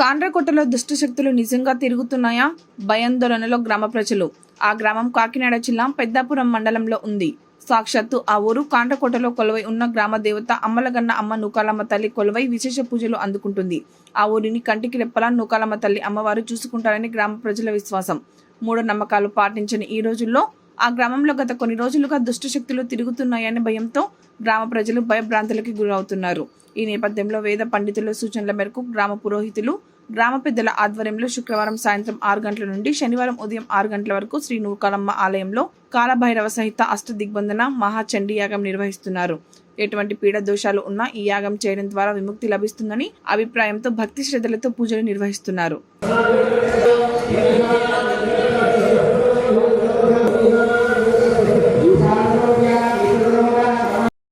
కాండ్రకోటలో దుష్ట శక్తులు నిజంగా తిరుగుతున్నాయా? భయాందోళనలో గ్రామ ప్రజలు. ఆ గ్రామం కాకినాడ జిల్లా పెద్దాపురం మండలంలో ఉంది. సాక్షాత్తు ఆ ఊరు కాండ్రకోటలో కొలువై ఉన్న గ్రామ దేవత అమ్మలగన్న అమ్మ నూకాలమ్మ తల్లి కొలువై విశేష పూజలు అందుకుంటుంది. ఆ ఊరిని కంటికి రెప్పలా నూకాలమ్మ తల్లి అమ్మవారు చూసుకుంటారని గ్రామ ప్రజల విశ్వాసం. మూఢ నమ్మకాలు పాటించని ఈ రోజుల్లో ఆ గ్రామంలో గత కొన్ని రోజులుగా దుష్ట శక్తులు తిరుగుతున్నాయనే భయంతో గ్రామ ప్రజలు భయభ్రాంతులకి గురవుతున్నారు. ఈ నేపథ్యంలో వేద పండితుల సూచనల మేరకు గ్రామ పురోహితులు గ్రామ పెద్దల ఆధ్వర్యంలో శుక్రవారం సాయంత్రం ఆరు గంటల నుండి శనివారం ఉదయం ఆరు గంటల వరకు శ్రీ నూకాలమ్మ ఆలయంలో కాలభైరవ సహిత అష్ట దిగ్బంధన మహాచండీ యాగం నిర్వహిస్తున్నారు. ఎటువంటి పీడ దోషాలు ఉన్నా ఈ యాగం చేయడం ద్వారా విముక్తి లభిస్తుందని అభిప్రాయంతో భక్తి శ్రద్ధలతో పూజలు నిర్వహిస్తున్నారు.